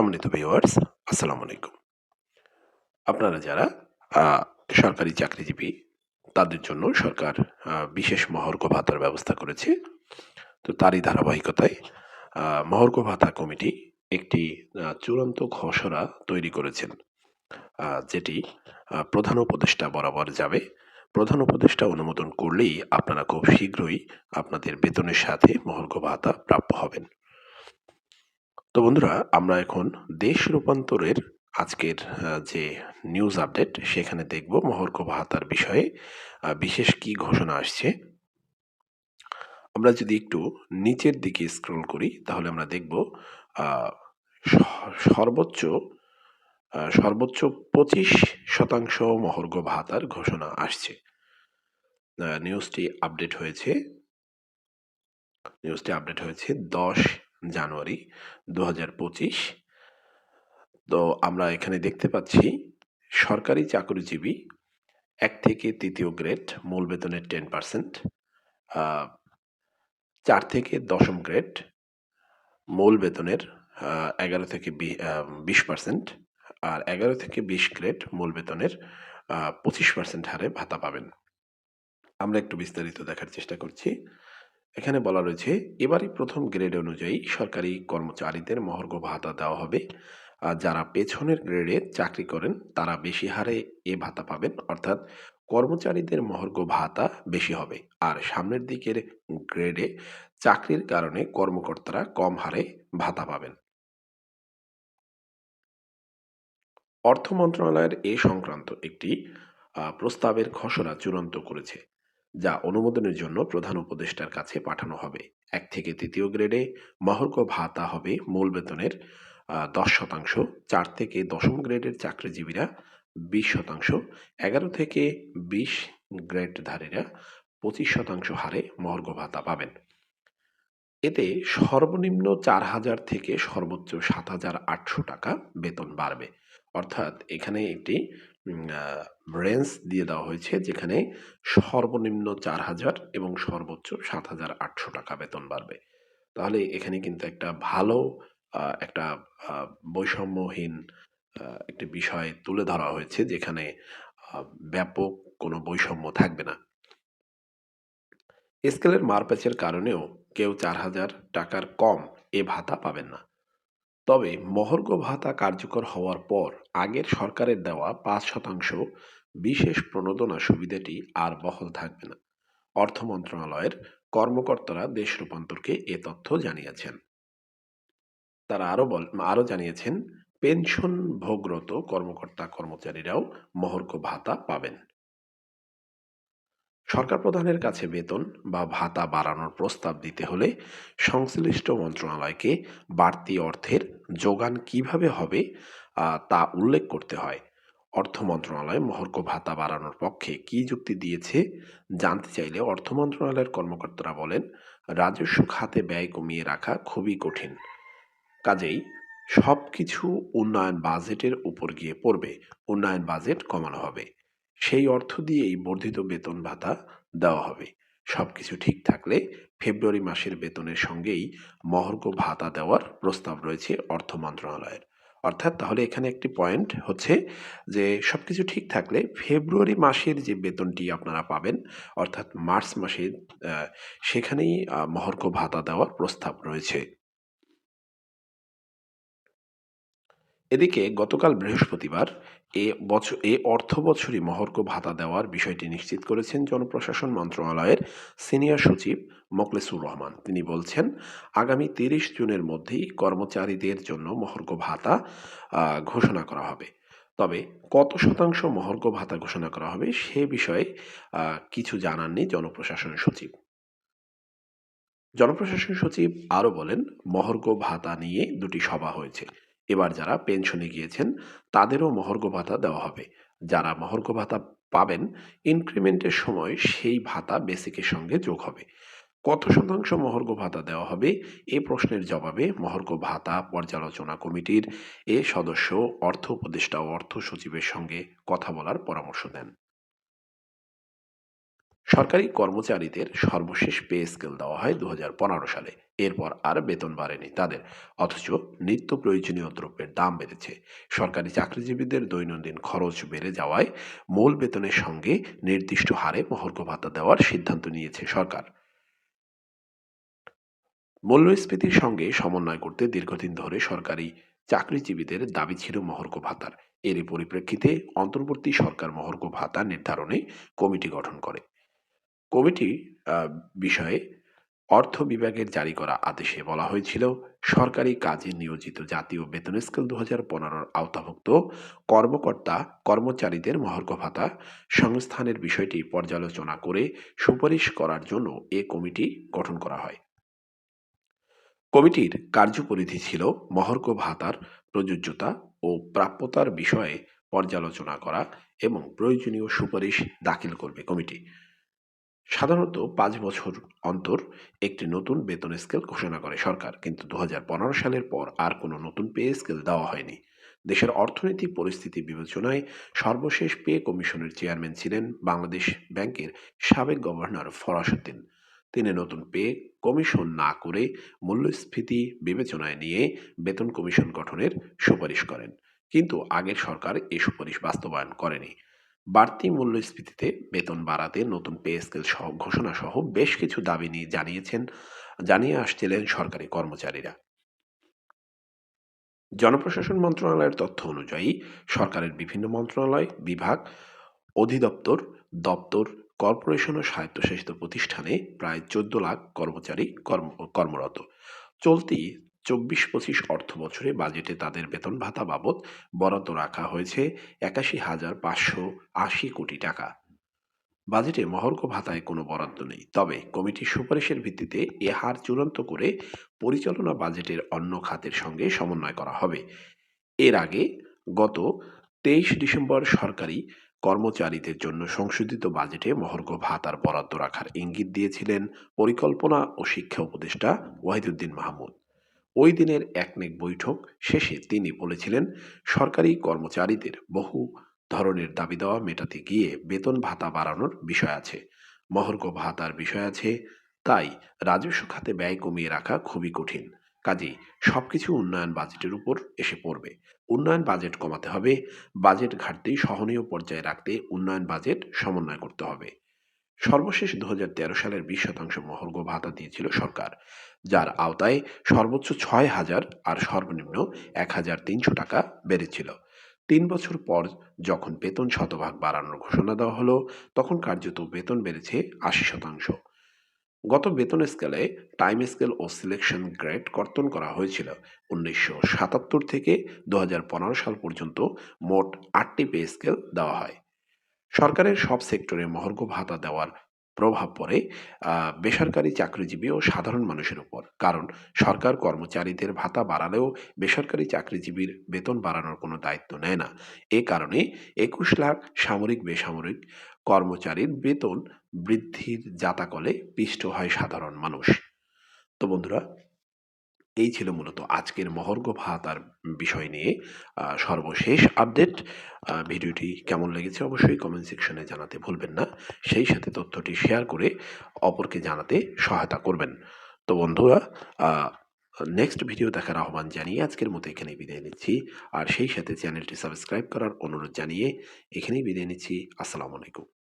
সম্মানিত ভিউয়ার্স আসসালামু আলাইকুম। আপনারা যারা সরকারি চাকরিজীবী, তাদের জন্য সরকার বিশেষ মহর্ঘ ভাতার ব্যবস্থা করেছে। তো তারই ধারাবাহিকতায় মহর্ঘ ভাতা কমিটি একটি চূড়ান্ত খসড়া তৈরি করেছেন। যেটি প্রধান উপদেষ্টা বরাবর যাবে। প্রধান উপদেষ্টা অনুমোদন করলেই আপনারা খুব শীঘ্রই আপনাদের বেতনের সাথে মহর্ঘ ভাতা প্রাপ্য হবেন। তো বন্ধুরা, আমরা এখন দেশ রূপান্তরের আজকের যে নিউজ আপডেট সেখানে দেখব মহর্ঘ ভাতার বিষয়ে বিশেষ কি ঘোষণা আসছে। আমরা যদি একটু নিচের দিকে স্ক্রল করি, তাহলে আমরা দেখব সর্বোচ্চ সর্বোচ্চ পঁচিশ শতাংশ মহর্ঘ ভাতার ঘোষণা আসছে। নিউজটি আপডেট হয়েছে। নিউজটি আপডেট হয়েছে দশ জানুয়ারি দু হাজার পঁচিশ। তো আমরা এখানে দেখতে পাচ্ছি সরকারি চাকরিজীবী এক থেকে তৃতীয় গ্রেড, মূল বেতনের টেন পার্সেন্ট চার থেকে দশম গ্রেড, মূল বেতনের এগারো থেকে বিশ পার্সেন্ট, আর এগারো থেকে বিশ গ্রেড, মূল বেতনের পঁচিশ পার্সেন্ট হারে ভাতা পাবেন। আমরা একটু বিস্তারিত দেখার চেষ্টা করছি। এখানে বলা রয়েছে, এবারই প্রথম গ্রেড অনুযায়ী সরকারি কর্মচারীদের মহর্ঘ ভাতা দেওয়া হবে। আর যারা পেছনের গ্রেডে চাকরি করেন, তারা বেশি হারে এ ভাতা পাবেন। অর্থাৎ কর্মচারীদের মহর্ঘ ভাতা বেশি হবে। আর সামনের দিকের গ্রেডে চাকরির কারণে কর্মকর্তারা কম হারে ভাতা পাবেন। অর্থ মন্ত্রণালয়ের এ সংক্রান্ত একটি প্রস্তাবের খসড়া চূড়ান্ত করেছে। যা অনুমোদনের জন্য প্রধান উপদেষ্টার কাছে পাঠানো হবে। এক থেকে তৃতীয় গ্রেডে মহর্ক ভাতা হবে মূল বেতনের দশ শতাংশ, চার থেকে দশম গ্রেডের চাকরিজীবীরা বিশ শতাংশ, এগারো থেকে বিশ গ্রেডধারীরা পঁচিশ শতাংশ হারে মহর্ঘ ভাতা পাবেন। এতে সর্বনিম্ন চার হাজার থেকে সর্বোচ্চ সাত হাজার আটশো টাকা বেতন বাড়বে। অর্থাৎ এখানে একটি রেঞ্জ দিয়ে দেওয়া হয়েছে যেখানে সর্বনিম্ন চার হাজার এবং সর্বোচ্চ সাত হাজার আটশো টাকা বেতন বাড়বে। তাহলে এখানে কিন্তু একটা ভালো একটা বৈষম্যহীন একটি বিষয় তুলে ধরা হয়েছে যেখানে ব্যাপক কোনো বৈষম্য থাকবে না। স্কেলের মারপ্যাচের কারণেও কেউ চার হাজার টাকার কম এ ভাতা পাবেন না। তবে মহর্ঘ ভাতা কার্যকর হওয়ার পর আগের সরকারের দেওয়া পাঁচ শতাংশ বিশেষ প্রণোদনা সুবিধাটি আর বহল থাকবে না। অর্থ মন্ত্রণালয়ের কর্মকর্তারা দেশ রূপান্তরকে এ তথ্য জানিয়েছেন। তারা আরও বল, আরও জানিয়েছেন পেনশন ভোগরত কর্মকর্তা কর্মচারীরাও মহর্ঘ ভাতা পাবেন। সরকার প্রধানের কাছে বেতন বা ভাতা বাড়ানোর প্রস্তাব দিতে হলে সংশ্লিষ্ট মন্ত্রণালয়কে বাড়তি অর্থের যোগান কীভাবে হবে তা উল্লেখ করতে হয়। অর্থ মন্ত্রণালয় মহর্ঘ ভাতা বাড়ানোর পক্ষে কি যুক্তি দিয়েছে জানতে চাইলে অর্থ মন্ত্রণালয়ের কর্মকর্তারা বলেন, রাজস্ব খাতে ব্যয় কমিয়ে রাখা খুবই কঠিন। কাজেই সব কিছু উন্নয়ন বাজেটের উপর গিয়ে পড়বে, উন্নয়ন বাজেট কমানো হবে। সেই অর্থ দিয়েই বর্ধিত বেতন ভাতা দেওয়া হবে। সবকিছু ঠিক থাকলে ফেব্রুয়ারি মাসের বেতনের সঙ্গেই মহর্ঘ ভাতা দেওয়ার প্রস্তাব রয়েছে অর্থ মন্ত্রণালয়ের। অর্থাৎ তাহলে এখানে একটি পয়েন্ট হচ্ছে যে সব কিছু ঠিক থাকলে ফেব্রুয়ারি মাসের যে বেতনটি আপনারা পাবেন অর্থাৎ মার্চ মাসে সেখানেই আহ, মহর্ঘ ভাতা দেওয়ার প্রস্তাব রয়েছে। এদিকে গতকাল বৃহস্পতিবার এ বছর, এ অর্থ বছরই মহর্ঘ ভাতা দেওয়ার বিষয়টি নিশ্চিত করেছেন জনপ্রশাসন মন্ত্রণালয়ের সিনিয়র সচিব মোকলেসুর রহমান। তিনি বলছেন, আগামী তিরিশ জুনের মধ্যেই কর্মচারীদের জন্য মহর্ঘ ভাতা ঘোষণা করা হবে। তবে কত শতাংশ মহর্ঘ ভাতা ঘোষণা করা হবে সে বিষয়ে কিছু জানাননি জনপ্রশাসন সচিব। জনপ্রশাসন সচিব আরও বলেন মহর্ঘ ভাতা নিয়ে দুটি সভা হয়েছে। এবার যারা পেনশনে গিয়েছেন, তাদেরও মহর্ঘ ভাতা দেওয়া হবে। যারা মহর্ঘ ভাতা পাবেন ইনক্রিমেন্টের সময় সেই ভাতা বেসিকের সঙ্গে যোগ হবে। কত শতাংশ মহর্ঘ ভাতা দেওয়া হবে? এ প্রশ্নের জবাবে মহর্ঘ ভাতা পর্যালোচনা কমিটির এ সদস্য, অর্থ উপদেষ্টা ও অর্থ সচিবের সঙ্গে কথা বলার পরামর্শ দেন। সরকারি কর্মচারীদের সর্বশেষ পে স্কেল দেওয়া হয় দু হাজার পনেরো সালে। এরপর আর বেতন বাড়েনি তাদের। অথচ নিত্য প্রয়োজনীয় দ্রব্যের দাম বেড়েছে। সরকারি চাকরিজীবীদের দৈনন্দিন খরচ বেড়ে যাওয়ায় মূল বেতনের সঙ্গে নির্দিষ্ট হারে মহর্ঘ ভাতা দেওয়ার সিদ্ধান্ত নিয়েছে সরকার। মূল্যস্ফীতির সঙ্গে সমন্বয় করতে দীর্ঘদিন ধরে সরকারি চাকরিজীবীদের দাবি ছিল মহর্ঘ ভাতার। এর পরিপ্রেক্ষিতে অন্তর্বর্তী সরকার মহর্ঘ ভাতা নির্ধারণে কমিটি গঠন করে। কমিটি বিষয়ে অর্থ বিভাগের জারি করা আদেশে বলা হয়েছিল, সরকারি কাজে নিয়োজিত জাতীয় বেতন স্কেল দু হাজার পনেরোর আওতাভুক্ত কর্মকর্তা, কর্মচারীদের মহর্ঘ ভাতা, সংস্থানের বিষয়টি পর্যালোচনা করে সুপারিশ করার জন্য এ কমিটি গঠন করা হয়। কমিটির কার্যপরিধি ছিল মহর্ঘ ভাতার প্রযোজ্যতা ও প্রাপ্যতার বিষয়ে পর্যালোচনা করা এবং প্রয়োজনীয় সুপারিশ দাখিল করবে কমিটি। সাধারণত পাঁচ বছর অন্তর একটি নতুন বেতন স্কেল ঘোষণা করে সরকার, কিন্তু দু হাজার পনেরো সালের পর আর কোনো নতুন পে স্কেল দেওয়া হয়নি। দেশের অর্থনৈতিক পরিস্থিতি বিবেচনায় সর্বশেষ পে কমিশনের চেয়ারম্যান ছিলেন বাংলাদেশ ব্যাংকের সাবেক গভর্নর ফরাসুদ্দিন তিনি নতুন পে কমিশন না করে মূল্যস্ফীতি বিবেচনায় নিয়ে বেতন কমিশন গঠনের সুপারিশ করেন। কিন্তু আগের সরকার এ সুপারিশ বাস্তবায়ন করেনি। বাড়তি মূল্যস্ফীতিতে বেতন বাড়াতে নতুন পে স্কেল ঘোষণা সহ বেশ কিছু দাবি নিয়ে জানিয়েছেন, জানিয়ে আসছিলেন সরকারি কর্মচারীরা। জনপ্রশাসন মন্ত্রণালয়ের তথ্য অনুযায়ী, সরকারের বিভিন্ন মন্ত্রণালয়, বিভাগ, অধিদপ্তর, দপ্তর, কর্পোরেশন ও স্বায়ত্তশাসিত প্রতিষ্ঠানে প্রায় চোদ্দ লাখ কর্মচারী কর্ম, কর্মরত। চলতি চব্বিশ পঁচিশ অর্থ বছরে বাজেটে তাদের বেতন ভাতা বাবদ বরাদ্দ রাখা হয়েছে একাশি হাজার পাঁচশো আশি কোটি টাকা। বাজেটে মহর্ঘ ভাতায় কোনো বরাদ্দ নেই। তবে কমিটির সুপারিশের ভিত্তিতে এ হার চূড়ান্ত করে পরিচালনা বাজেটের অন্য খাতের সঙ্গে সমন্বয় করা হবে। এর আগে গত তেইশ ডিসেম্বর সরকারি কর্মচারীদের জন্য সংশোধিত বাজেটে মহর্ঘ ভাতার বরাদ্দ রাখার ইঙ্গিত দিয়েছিলেন পরিকল্পনা ও শিক্ষা উপদেষ্টা ওয়াহিদুদ্দিন মাহমুদ। ওই দিনের একনেক বৈঠক শেষে তিনি বলেছিলেন, সরকারি কর্মচারীদের বহু ধরনের দাবি দেওয়া মেটাতে গিয়ে বেতন ভাতা বাড়ানোর বিষয় আছে। মহর্ঘ ভাতার বিষয় আছে, তাই রাজস্ব খাতে ব্যয় কমিয়ে রাখা খুবই কঠিন। কাজেই সবকিছু উন্নয়ন বাজেটের উপর এসে পড়বে। উন্নয়ন বাজেট কমাতে হবে, বাজেট ঘাটতি সহনীয় পর্যায়ে রাখতে উন্নয়ন বাজেট সমন্বয় করতে হবে। সর্বশেষ দু হাজার তেরো সালের বিশ শতাংশ মহর্ঘ ভাতা দিয়েছিল সরকার, যার আওতায় সর্বোচ্চ ছয় হাজার আর সর্বনিম্ন এক হাজার তিনশো টাকা বেড়েছিল। তিন বছর পর যখন বেতন শতভাগ বাড়ানোর ঘোষণা দেওয়া হলো, তখন কার্যত বেতন বেড়েছে আশি শতাংশ। গত বেতন স্কেলে টাইম স্কেল ও সিলেকশন গ্রেড কর্তন করা হয়েছিল। উনিশশো সাতাত্তর থেকে দু হাজার পনেরো সাল পর্যন্ত মোট আটটি পে স্কেল দেওয়া হয়। সরকারের সব সেক্টরে মহর্ঘ ভাতা দেওয়ার প্রভাব পড়ে বেসরকারি চাকরিজীবী ও সাধারণ মানুষের উপর। কারণ সরকার কর্মচারীদের ভাতা বাড়ালেও বেসরকারি চাকরিজীবীর বেতন বাড়ানোর কোনো দায়িত্ব নেয় না। এ কারণে একুশ লাখ সামরিক বেসামরিক কর্মচারীর বেতন বৃদ্ধির জাতাকলে পিষ্ট হয় সাধারণ মানুষ। তো বন্ধুরা এই ছিল মূলত আজকের মহর্ঘ ভাতার বিষয় নিয়ে। সর্বশেষ আপডেট। ভিডিওটি কেমন লেগেছে অবশ্যই কমেন্ট সেকশনে জানাতে ভুলবেন না। সেই সাথে তথ্যটি শেয়ার করে অপরকে জানাতে সহায়তা করবেন। তো বন্ধুরা নেক্সট ভিডিও দেখার আহ্বান জানিয়ে আজকের মতো এখানেই বিদায় নিচ্ছি। আর সেই সাথে চ্যানেলটি সাবস্ক্রাইব করার অনুরোধ জানিয়ে এখানেই বিদায় নিচ্ছি। আসসালামু আলাইকুম।